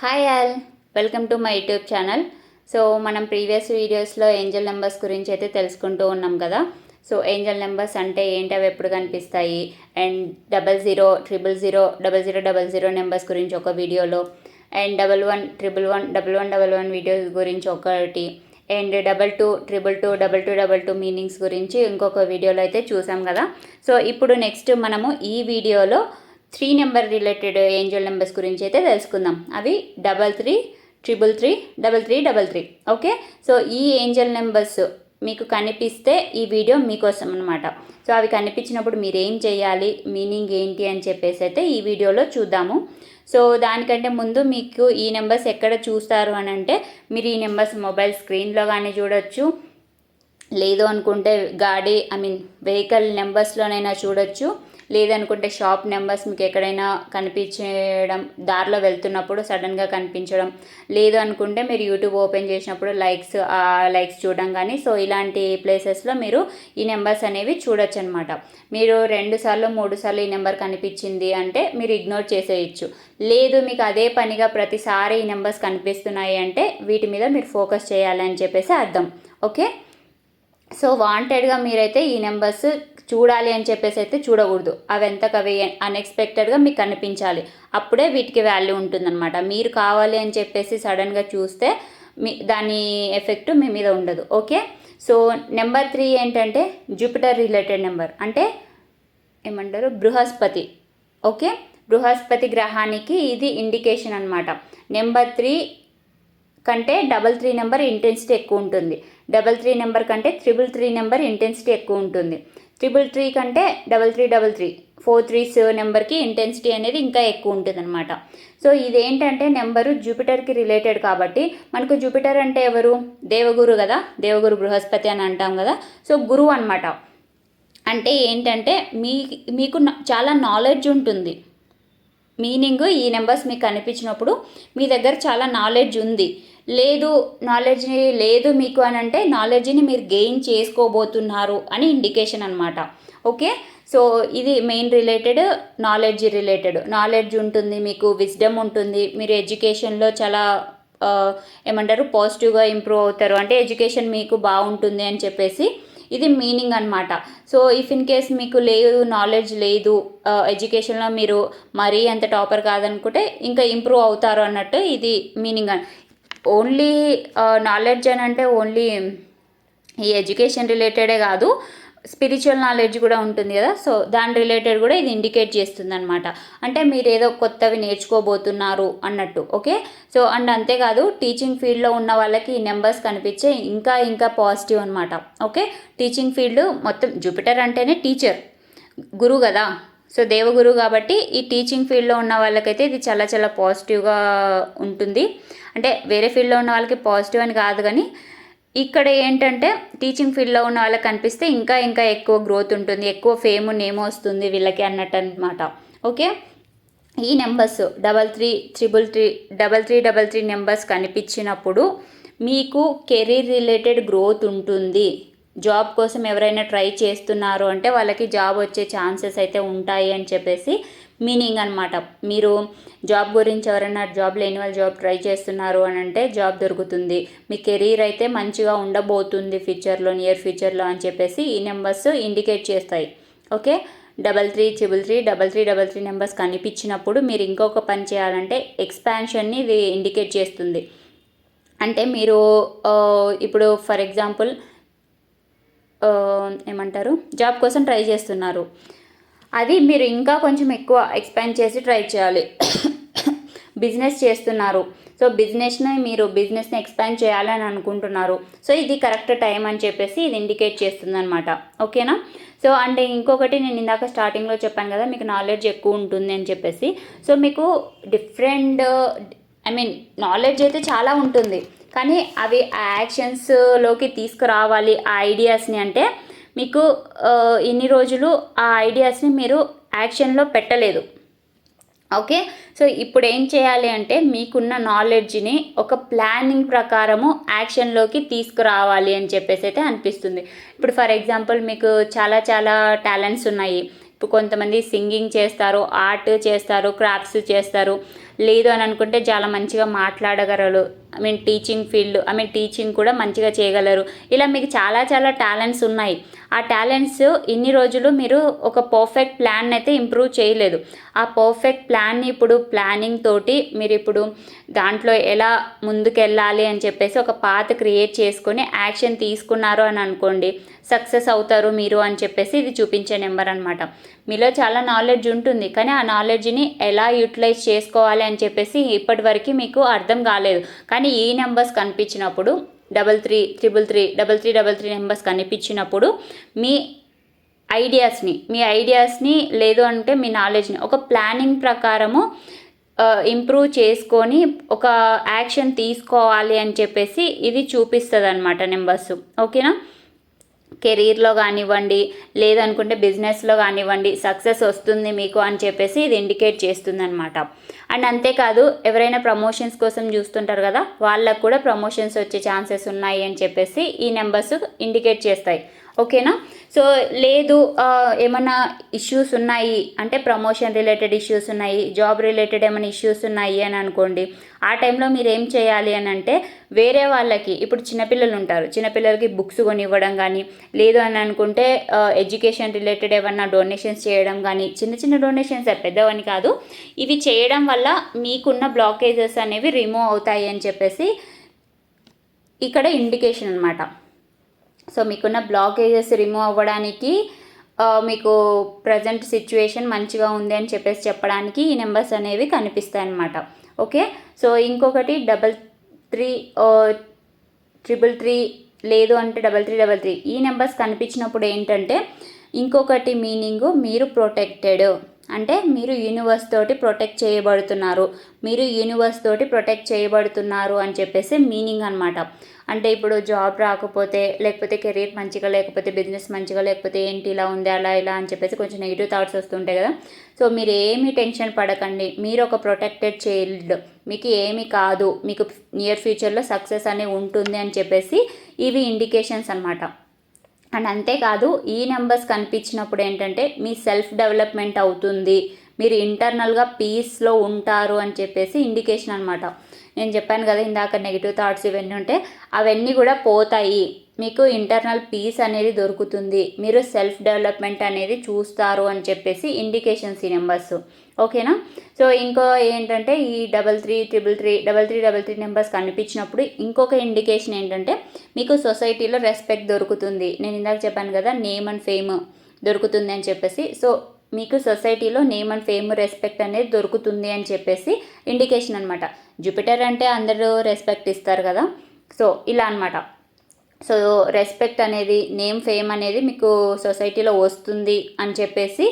Hi all welcome to my YouTube channel. So మనం previous వీడియోస్లో angel numbers గురించి అయితే తెలుసుకుంటూ ఉన్నాం కదా. సో ఏంజల్ నెంబర్స్ అంటే ఏంటి? అవి ఎప్పుడు కనిపిస్తాయి? And double zero triple zero double zero double zero numbers గురించి ఒక వీడియోలో and double one triple one double one double one videos గురించి ఒకటి and double two triple two double two double two meanings గురించి ఇంకొక వీడియోలో అయితే చూసాం కదా. సో ఇప్పుడు నెక్స్ట్ మనము ఈ వీడియోలో three number related angel numbers గురించి అయితే తెలుసుకుందాం. అవి double three triple three double three double three. Okay? So ఈ ఏంజల్ నెంబర్స్ మీకు కనిపిస్తే ఈ వీడియో మీకోసం అనమాట సో అవి కనిపించినప్పుడు మీరు ఏం చేయాలి మీనింగ్ ఏంటి అని చెప్పేసి అయితే ఈ వీడియోలో చూద్దాము. సో దానికంటే ముందు మీకు ఈ నెంబర్స్ ఎక్కడ చూస్తారు అని అంటే మీరు ఈ నెంబర్స్ మొబైల్ స్క్రీన్లో కానీ చూడొచ్చు. లేదు అనుకుంటే గాడి ఐ మీన్ వెహికల్ నెంబర్స్లోనైనా చూడొచ్చు. లేదనుకుంటే షాప్ నెంబర్స్ మీకు ఎక్కడైనా కనిపించడం దారిలో వెళ్తున్నప్పుడు సడన్గా కనిపించడం లేదు అనుకుంటే మీరు యూట్యూబ్ ఓపెన్ చేసినప్పుడు లైక్స్ లైక్స్ చూడడం కానీ సో ఇలాంటి ప్లేసెస్లో మీరు ఈ నెంబర్స్ అనేవి చూడొచ్చు అనమాట మీరు రెండు సార్లు మూడు సార్లు ఈ నెంబర్ కనిపించింది అంటే మీరు ఇగ్నోర్ చేసేయచ్చు. లేదు మీకు అదే పనిగా ప్రతిసారి ఈ నెంబర్స్ కనిపిస్తున్నాయి అంటే వీటి మీద మీరు ఫోకస్ చేయాలని చెప్పేసి అర్థం. ఓకే? సో వాంటెడ్గా మీరైతే ఈ నెంబర్స్ చూడాలి అని చెప్పేసి అయితే చూడకూడదు. అవి ఎంతకవి అన్ఎక్స్పెక్టెడ్గా మీకు కనిపించాలి. అప్పుడే వీటికి వాల్యూ ఉంటుందన్నమాట. మీరు కావాలి అని చెప్పేసి సడన్గా చూస్తే మీ దాని ఎఫెక్ట్ మీ మీద ఉండదు. ఓకే సో నెంబర్ త్రీ ఏంటంటే జూపిటర్ రిలేటెడ్ నెంబర్ అంటే ఏమంటారు? బృహస్పతి. ఓకే బృహస్పతి గ్రహానికి ఇది ఇండికేషన్ అనమాట నెంబర్ త్రీ కంటే డబల్ త్రీ నెంబర్ ఇంటెన్సిటీ ఎక్కువ ఉంటుంది. డబల్ త్రీ నెంబర్ కంటే త్రిబుల్ త్రీ నెంబర్ ఇంటెన్సిటీ ఎక్కువ ఉంటుంది. త్రిబుల్ త్రీ కంటే double three double three four threes నెంబర్కి ఇంటెన్సిటీ అనేది ఇంకా ఎక్కువ ఉంటుంది అనమాట సో ఇదేంటంటే నెంబరు జూపిటర్కి రిలేటెడ్ కాబట్టి మనకు జూపిటర్ అంటే ఎవరు? దేవగురు కదా దేవగురు బృహస్పతి అని అంటాం కదా. సో గురువు అనమాట అంటే ఏంటంటే మీ మీకు చాలా నాలెడ్జ్ ఉంటుంది. మీనింగ్ ఈ నెంబర్స్ మీకు కనిపించినప్పుడు మీ దగ్గర చాలా నాలెడ్జ్ ఉంది. లేదు నాలెడ్జ్ లేదు మీకు అని అంటే నాలెడ్జ్ని మీరు గెయిన్ చేసుకోబోతున్నారు అని ఇండికేషన్ అనమాట ఓకే సో ఇది main related knowledge related knowledge ఉంటుంది మీకు విజ్డమ్ ఉంటుంది మీరు ఎడ్యుకేషన్లో చాలా ఏమంటారు పాజిటివ్గా ఇంప్రూవ్ అవుతారు. అంటే ఎడ్యుకేషన్ మీకు బాగుంటుంది అని చెప్పేసి ఇది మీనింగ్ అనమాట సో ఇఫ్ ఇన్ కేస్ మీకు లేదు నాలెడ్జ్ లేదు ఎడ్యుకేషన్లో మీరు మరీ అంత టాపర్ కాదనుకుంటే ఇంకా ఇంప్రూవ్ అవుతారు అన్నట్టు ఇది మీనింగ్ ఓన్లీ నాలెడ్జ్ అని అంటే ఓన్లీ ఈ ఎడ్యుకేషన్ రిలేటెడే కాదు స్పిరిచువల్ నాలెడ్జ్ కూడా ఉంటుంది కదా. సో దాని రిలేటెడ్ కూడా ఇది ఇండికేట్ చేస్తుంది అనమాట అంటే మీరు ఏదో కొత్తవి నేర్చుకోబోతున్నారు అన్నట్టు ఓకే? సో అండ్ అంతేకాదు టీచింగ్ ఫీల్డ్లో ఉన్న వాళ్ళకి ఈ నెంబర్స్ కనిపించే ఇంకా ఇంకా పాజిటివ్ అనమాట ఓకే? టీచింగ్ ఫీల్డ్ మొత్తం జూపిటర్ అంటేనే టీచర్ గురువు కదా. సో దేవగురు కాబట్టి ఈ టీచింగ్ ఫీల్డ్లో ఉన్న వాళ్ళకైతే ఇది చాలా చాలా పాజిటివ్గా ఉంటుంది. అంటే వేరే ఫీల్డ్లో ఉన్న వాళ్ళకి పాజిటివ్ అని కాదు కానీ ఇక్కడ ఏంటంటే టీచింగ్ ఫీల్డ్లో ఉన్న వాళ్ళకి కనిపిస్తే ఇంకా ఇంకా ఎక్కువ గ్రోత్ ఉంటుంది ఎక్కువ ఫేమ్ నేమ్ వస్తుంది వీళ్ళకి అన్నట్టు అనమాట ఓకే? ఈ numbers double three triple three double three double three numbers కనిపించినప్పుడు మీకు కెరీర్ రిలేటెడ్ గ్రోత్ ఉంటుంది. జాబ్ కోసం ఎవరైనా ట్రై చేస్తున్నారు అంటే వాళ్ళకి జాబ్ వచ్చే ఛాన్సెస్ అయితే ఉంటాయి అని చెప్పేసి మీనింగ్ అనమాట మీరు జాబ్ గురించి ఎవరైనా జాబ్ లేని వాళ్ళు జాబ్ ట్రై చేస్తున్నారు అని అంటే జాబ్ దొరుకుతుంది. మీ కెరీర్ అయితే మంచిగా ఉండబోతుంది ఫ్యూచర్లో నియర్ ఫ్యూచర్లో అని చెప్పేసి ఈ నెంబర్స్ ఇండికేట్ చేస్తాయి. Okay? Double three triple three double three double three numbers కనిపించినప్పుడు మీరు ఇంకొక పని చేయాలంటే ఎక్స్పాన్షన్ని ఇది ఇండికేట్ చేస్తుంది. అంటే మీరు ఇప్పుడు ఫర్ ఎగ్జాంపుల్ ఏమంటారు? జాబ్ కోసం ట్రై చేస్తున్నారు. అది మీరు ఇంకా కొంచెం ఎక్కువ ఎక్స్పాండ్ చేసి ట్రై చేయాలి. బిజినెస్ చేస్తున్నారు. సో బిజినెస్ని మీరు బిజినెస్ని ఎక్స్పాండ్ చేయాలని అనుకుంటున్నారు. సో ఇది కరెక్ట్ టైం అని చెప్పేసి ఇది ఇండికేట్ చేస్తుందనమాట ఓకేనా సో అంటే ఇంకొకటి నేను ఇందాక స్టార్టింగ్లో చెప్పాను కదా మీకు నాలెడ్జ్ ఎక్కువ ఉంటుంది అని చెప్పేసి. సో మీకు డిఫరెంట్ ఐ మీన్ నాలెడ్జ్ అయితే చాలా ఉంటుంది. కానీ అవి ఆ యాక్షన్స్లోకి తీసుకురావాలి ఆ ఐడియాస్ని అంటే మీకు ఇన్ని రోజులు ఆ ఐడియాస్ని మీరు యాక్షన్లో పెట్టలేదు. ఓకే? సో ఇప్పుడు ఏం చేయాలి అంటే మీకున్న నాలెడ్జ్ని ఒక ప్లానింగ్ ప్రకారము యాక్షన్లోకి తీసుకురావాలి అని చెప్పేసి అయితే అనిపిస్తుంది. ఇప్పుడు ఫర్ ఎగ్జాంపుల్ మీకు చాలా చాలా టాలెంట్స్ ఉన్నాయి. ఇప్పుడు కొంతమంది సింగింగ్ చేస్తారు ఆర్ట్ చేస్తారు క్రాఫ్ట్స్ చేస్తారు. లేదు అని అనుకుంటే చాలా మంచిగా మాట్లాడగలరు. I mean teaching field I mean teaching కూడా మంచిగా చేయగలరు. ఇలా మీకు చాలా చాలా టాలెంట్స్ ఉన్నాయి. ఆ టాలెంట్స్ ఇన్ని రోజులు మీరు ఒక పర్ఫెక్ట్ ప్లాన్ అయితే ఇంప్రూవ్ చేయలేదు. ఆ పర్ఫెక్ట్ ప్లాన్ని ఇప్పుడు ప్లానింగ్ తోటి మీరు ఇప్పుడు దాంట్లో ఎలా ముందుకెళ్ళాలి అని చెప్పేసి ఒక పాత క్రియేట్ చేసుకొని యాక్షన్ తీసుకున్నారు అని అనుకోండి సక్సెస్ అవుతారు మీరు అని చెప్పేసి ఇది చూపించే నెంబర్ అనమాట మీలో చాలా నాలెడ్జ్ ఉంటుంది. కానీ ఆ నాలెడ్జ్ని ఎలా యూటిలైజ్ చేసుకోవాలి అని చెప్పేసి ఇప్పటివరకు మీకు అర్థం కాలేదు. కానీ ఈ నెంబర్స్ కనిపించినప్పుడు double three triple three double three double three numbers కనిపించినప్పుడు మీ ఐడియాస్ని మీ ఐడియాస్ని లేదు అంటే మీ నాలెడ్జ్ని ఒక ప్లానింగ్ ప్రకారము ఇంప్రూవ్ చేసుకొని ఒక యాక్షన్ తీసుకోవాలి అని చెప్పేసి ఇది చూపిస్తుంది అనమాట నెంబర్స్. ఓకేనా? కెరీర్లో కానివ్వండి లేదనుకుంటే బిజినెస్లో కానివ్వండి సక్సెస్ వస్తుంది మీకు అని చెప్పేసి ఇది ఇండికేట్ చేస్తుంది అనమాట అండ్ అంతేకాదు ఎవరైనా ప్రమోషన్స్ కోసం చూస్తుంటారు కదా వాళ్ళకు కూడా ప్రమోషన్స్ వచ్చే ఛాన్సెస్ ఉన్నాయి అని చెప్పేసి ఈ నెంబర్స్ ఇండికేట్ చేస్తాయి. ఓకేనా? సో లేదు ఏమన్నా ఇష్యూస్ ఉన్నాయి అంటే ప్రమోషన్ రిలేటెడ్ ఇష్యూస్ ఉన్నాయి జాబ్ రిలేటెడ్ ఏమైనా ఇష్యూస్ ఉన్నాయి అని అనుకోండి ఆ టైంలో మీరు ఏం చేయాలి అని అంటే వేరే వాళ్ళకి ఇప్పుడు చిన్నపిల్లలు ఉంటారు చిన్నపిల్లలకి బుక్స్ కొనివ్వడం కానీ లేదు అని అనుకుంటే ఎడ్యుకేషన్ రిలేటెడ్ ఏమన్నా డొనేషన్స్ చేయడం కానీ చిన్న చిన్న డొనేషన్స్ పెద్దవని కాదు. ఇవి చేయడం వల్ల మీకున్న బ్లాకేజెస్ అనేవి రిమూవ్ అవుతాయి అని చెప్పేసి ఇక్కడ ఇండికేషన్ అనమాట సో మీకున్న బ్లాకేజెస్ రిమూవ్ అవ్వడానికి మీకు ప్రజెంట్ సిచ్యువేషన్ మంచిగా ఉంది అని చెప్పేసి చెప్పడానికి ఈ నెంబర్స్ అనేవి కనిపిస్తాయి అన్నమాట ఓకే? సో ఇంకొకటి డబల్ త్రీ ట్రిపుల్ త్రీ లేదు అంటే డబల్ త్రీ డబల్ త్రీ. ఈ నెంబర్స్ కనిపించినప్పుడు ఏంటంటే ఇంకొకటి మీనింగు మీరు ప్రొటెక్టెడ్. అంటే మీరు యూనివర్స్ తోటి ప్రొటెక్ట్ చేయబడుతున్నారు. మీరు యూనివర్స్ తోటి ప్రొటెక్ట్ చేయబడుతున్నారు అని చెప్పేసి మీనింగ్ అనమాట అంటే ఇప్పుడు జాబ్ రాకపోతే లేకపోతే కెరీర్ మంచిగా లేకపోతే బిజినెస్ మంచిగా లేకపోతే ఏంటి ఇలా ఉంది అలా ఇలా అని చెప్పేసి కొంచెం నెగిటివ్ థాట్స్ వస్తుంటాయి కదా. సో మీరు ఏమీ టెన్షన్ పడకండి. మీరు ఒక ప్రొటెక్టెడ్ చైల్డ్ మీకు ఏమి కాదు. మీకు నియర్ ఫ్యూచర్లో సక్సెస్ అనేది ఉంటుంది అని చెప్పేసి ఇవి ఇండికేషన్స్ అనమాట అండ్ అంతేకాదు ఈ నెంబర్స్ కనిపించినప్పుడు ఏంటంటే మీ సెల్ఫ్ డెవలప్మెంట్ అవుతుంది. మీరు ఇంటర్నల్గా పీస్లో ఉంటారు అని చెప్పేసి ఇండికేషన్ అనమాట నేను చెప్పాను కదా ఇందాక నెగిటివ్ థాట్స్ ఇవన్నీ ఉంటే అవన్నీ కూడా పోతాయి. మీకు ఇంటర్నల్ పీస్ అనేది దొరుకుతుంది. మీరు సెల్ఫ్ డెవలప్మెంట్ అనేది చూస్తారు అని చెప్పేసి ఇండికేషన్స్ ఈ నెంబర్స్ ఓకేనా సో ఇంకో ఏంటంటే ఈ double three triple three double three double three numbers కనిపించినప్పుడు ఇంకొక ఇండికేషన్ ఏంటంటే మీకు సొసైటీలో రెస్పెక్ట్ దొరుకుతుంది. నేను ఇందాక చెప్పాను కదా నేమ్ అండ్ ఫేమ్ దొరుకుతుంది అని చెప్పేసి. సో మీకు సొసైటీలో నేమ్ అండ్ ఫేమ్ రెస్పెక్ట్ అనేది దొరుకుతుంది అని చెప్పేసి ఇండికేషన్ అనమాట జూపిటర్ అంటే అందరూ రెస్పెక్ట్ ఇస్తారు కదా. సో ఇలా అనమాట సో రెస్పెక్ట్ అనేది నేమ్ ఫేమ్ అనేది మీకు సొసైటీలో వస్తుంది అని చెప్పేసి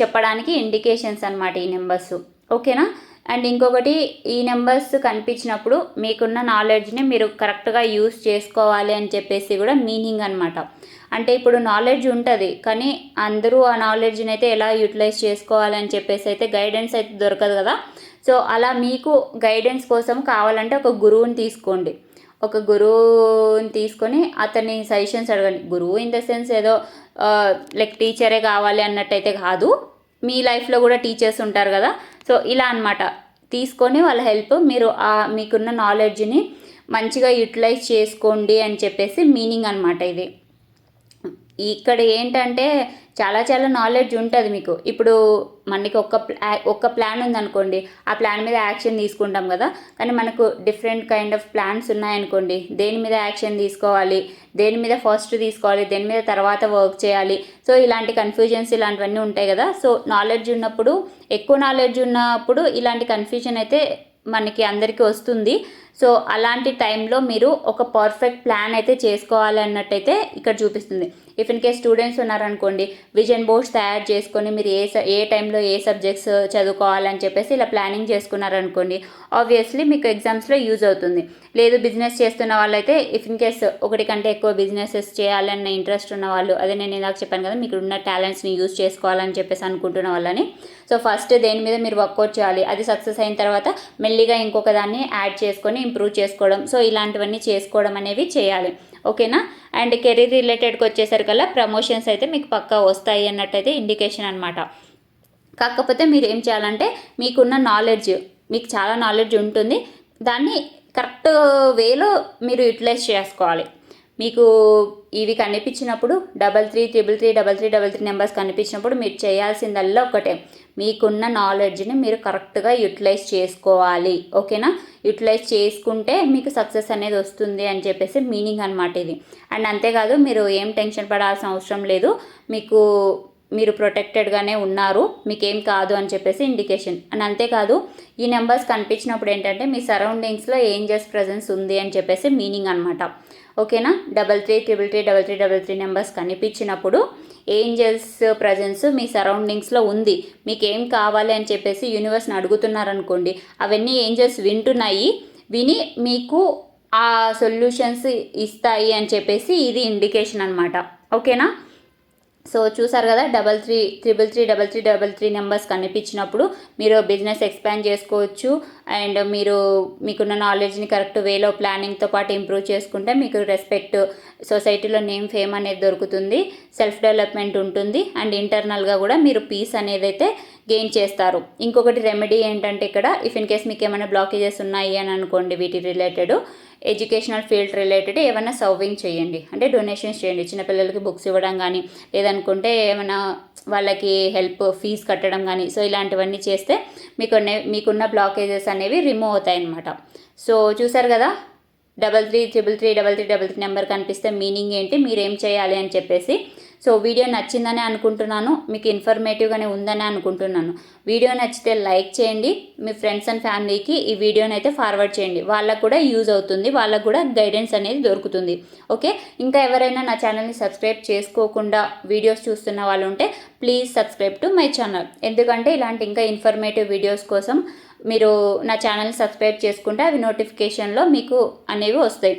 చెప్పడానికి ఇండికేషన్స్ అనమాట ఈ నెంబర్స్. ఓకేనా? అండ్ ఇంకొకటి ఈ నెంబర్స్ కనిపించినప్పుడు మీకున్న నాలెడ్జ్ని మీరు కరెక్ట్గా యూస్ చేసుకోవాలి అని చెప్పేసి కూడా మీనింగ్ అనమాట అంటే ఇప్పుడు నాలెడ్జ్ ఉంటుంది కానీ అందరూ ఆ నాలెడ్జ్ని అయితే ఎలా యూటిలైజ్ చేసుకోవాలని చెప్పేసి అయితే గైడెన్స్ అయితే దొరకదు కదా. సో అలా మీకు గైడెన్స్ కోసం కావాలంటే ఒక గురువుని తీసుకోండి. ఒక గురువుని తీసుకొని అతని సజెషన్స్ అడగండి. గురువు ఇన్ ద సెన్స్ ఏదో లైక్ టీచరే కావాలి అన్నట్టయితే కాదు. మీ లైఫ్లో కూడా టీచర్స్ ఉంటారు కదా. సో ఇలా అనమాట తీసుకొని వాళ్ళ హెల్ప్ మీరు మీకున్న నాలెడ్జ్ని మంచిగా యూటిలైజ్ చేసుకోండి అని చెప్పేసి మీనింగ్ అనమాట ఇది. ఇక్కడ ఏంటంటే చాలా చాలా నాలెడ్జ్ ఉంటుంది మీకు. ఇప్పుడు మనకి ఒక ఒక ప్లాన్ ఉందనుకోండి ఆ ప్లాన్ మీద యాక్షన్ తీసుకుంటాం కదా. కానీ మనకు డిఫరెంట్ కైండ్ ఆఫ్ ప్లాన్స్ ఉన్నాయనుకోండి దేని మీద యాక్షన్ తీసుకోవాలి దేని మీద ఫస్ట్ తీసుకోవాలి దేని మీద తర్వాత వర్క్ చేయాలి. సో ఇలాంటి కన్ఫ్యూజన్స్ ఇలాంటివన్నీ ఉంటాయి కదా. సో నాలెడ్జ్ ఉన్నప్పుడు ఎక్కువ నాలెడ్జ్ ఉన్నప్పుడు ఇలాంటి కన్ఫ్యూజన్ అయితే మనకి అందరికీ వస్తుంది. సో అలాంటి టైంలో మీరు ఒక పర్ఫెక్ట్ ప్లాన్ అయితే చేసుకోవాలన్నట్టయితే ఇక్కడ చూపిస్తుంది. ఇఫ్ ఇన్ కేస్ స్టూడెంట్స్ ఉన్నారనుకోండి విజన్ బోర్డ్స్ తయారు చేసుకొని మీరు ఏ ఏ టైంలో ఏ సబ్జెక్ట్స్ చదువుకోవాలని చెప్పేసి ఇలా ప్లానింగ్ చేసుకున్నారనుకోండి ఆబ్వియస్లీ మీకు ఎగ్జామ్స్లో యూజ్ అవుతుంది. లేదు బిజినెస్ చేస్తున్న వాళ్ళైతే ఇఫ్ ఇన్ కేస్ ఒకటి కంటే ఎక్కువ బిజినెసెస్ చేయాలన్న ఇంట్రెస్ట్ ఉన్న వాళ్ళు అదే నేను ఇందాక చెప్పాను కదా మీకు ఉన్న టాలెంట్స్ని యూజ్ చేసుకోవాలని చెప్పేసి అనుకుంటున్న వాళ్ళని. సో ఫస్ట్ దేని మీద మీరు వర్కౌట్ చేయాలి అది సక్సెస్ అయిన తర్వాత మెల్లిగా ఇంకొక దాన్ని యాడ్ చేసుకొని ఇంప్రూవ్ చేసుకోవడం సో ఇలాంటివన్నీ చేసుకోవడం అనేవి చేయాలి. ఓకేనా? అండ్ కెరీర్ రిలేటెడ్కి వచ్చేసరికల్లా ప్రమోషన్స్ అయితే మీకు పక్కా వస్తాయి అన్నట్టయితే ఇండికేషన్ అనమాట కాకపోతే మీరు ఏం చేయాలంటే మీకున్న నాలెడ్జ్ మీకు చాలా నాలెడ్జ్ ఉంటుంది. దాన్ని కరెక్ట్ వేలో మీరు యూటిలైజ్ చేసుకోవాలి. మీకు ఇవి కనిపించినప్పుడు double three triple three double three double three numbers కనిపించినప్పుడు మీరు చేయాల్సిందల్లా ఒకటే. మీకున్న నాలెడ్జ్ని మీరు కరెక్ట్గా యూటిలైజ్ చేసుకోవాలి. ఓకేనా? యూటిలైజ్ చేసుకుంటే మీకు సక్సెస్ అనేది వస్తుంది అని చెప్పేసి మీనింగ్ అనమాట ఇది. అండ్ అంతేకాదు మీరు ఏం టెన్షన్ పడాల్సిన అవసరం లేదు. మీకు మీరు ప్రొటెక్టెడ్గానే ఉన్నారు మీకేం కాదు అని చెప్పేసి ఇండికేషన్ అండ్ అంతేకాదు ఈ నెంబర్స్ కనిపించినప్పుడు ఏంటంటే మీ సరౌండింగ్స్లో ఏంజల్స్ ప్రజెన్స్ ఉంది అని చెప్పేసి మీనింగ్ అనమాట ఓకేనా? Double three triple three double three double three numbers కనిపించినప్పుడు ఏంజల్స్ ప్రజెన్స్ మీ సరౌండింగ్స్లో ఉంది. మీకు ఏం కావాలి అని చెప్పేసి యూనివర్స్ని అడుగుతున్నారనుకోండి అవన్నీ ఏంజల్స్ వింటున్నాయి విని మీకు ఆ సొల్యూషన్స్ ఇస్తాయి అని చెప్పేసి ఇది ఇండికేషన్ అనమాట ఓకేనా? సో చూసారు కదా double three triple three double three double three numbers కనిపించినప్పుడు మీరు బిజినెస్ ఎక్స్పాండ్ చేసుకోవచ్చు. అండ్ మీరు మీకున్న నాలెడ్జ్ని కరెక్ట్ వేలో ప్లానింగ్తో పాటు ఇంప్రూవ్ చేసుకుంటే మీకు రెస్పెక్ట్ సొసైటీలో నేమ్ ఫేమ్ అనేది దొరుకుతుంది. సెల్ఫ్ డెవలప్మెంట్ ఉంటుంది. అండ్ ఇంటర్నల్గా కూడా మీరు పీస్ అనేది అయితే గెయిన్ చేస్తారు. ఇంకొకటి రెమెడీ ఏంటంటే ఇక్కడ ఇఫ్ ఇన్ కేస్ మీకు ఏమైనా బ్లాకేజెస్ ఉన్నాయి అని అనుకోండి వీటి రిలేటెడ్ ఎడ్యుకేషనల్ ఫీల్డ్ రిలేటెడ్ ఏమైనా సర్వింగ్ చేయండి. అంటే డొనేషన్స్ చేయండి. చిన్నపిల్లలకి బుక్స్ ఇవ్వడం కానీ లేదనుకుంటే ఏమైనా వాళ్ళకి హెల్ప్ ఫీజ్ కట్టడం కానీ సో ఇలాంటివన్నీ చేస్తే మీకు మీకున్న బ్లాకేజెస్ అనేవి రిమూవ్ అవుతాయి అన్నమాట. సో చూసారు కదా double three triple three double three double three number కనిపిస్తే మీనింగ్ ఏంటి మీరు ఏం చేయాలి అని చెప్పేసి సో వీడియో నచ్చిందని అనుకుంటున్నాను మీకు ఇన్ఫర్మేటివ్గానే ఉందని అనుకుంటున్నాను. వీడియో నచ్చితే లైక్ చేయండి మీ ఫ్రెండ్స్ అండ్ ఫ్యామిలీకి ఈ వీడియోని అయితే ఫార్వర్డ్ చేయండి. వాళ్ళకు కూడా యూజ్ అవుతుంది వాళ్ళకు కూడా గైడెన్స్ అనేది దొరుకుతుంది. ఓకే? ఇంకా ఎవరైనా నా ఛానల్ని సబ్స్క్రైబ్ చేసుకోకుండా వీడియోస్ చూస్తున్న వాళ్ళు ఉంటే please subscribe to my channel. ఎందుకంటే ఇలాంటి ఇంకా ఇన్ఫర్మేటివ్ వీడియోస్ కోసం మీరు నా ఛానల్ని సబ్స్క్రైబ్ చేసుకుంటే అవి నోటిఫికేషన్లో మీకు అనేవి వస్తాయి.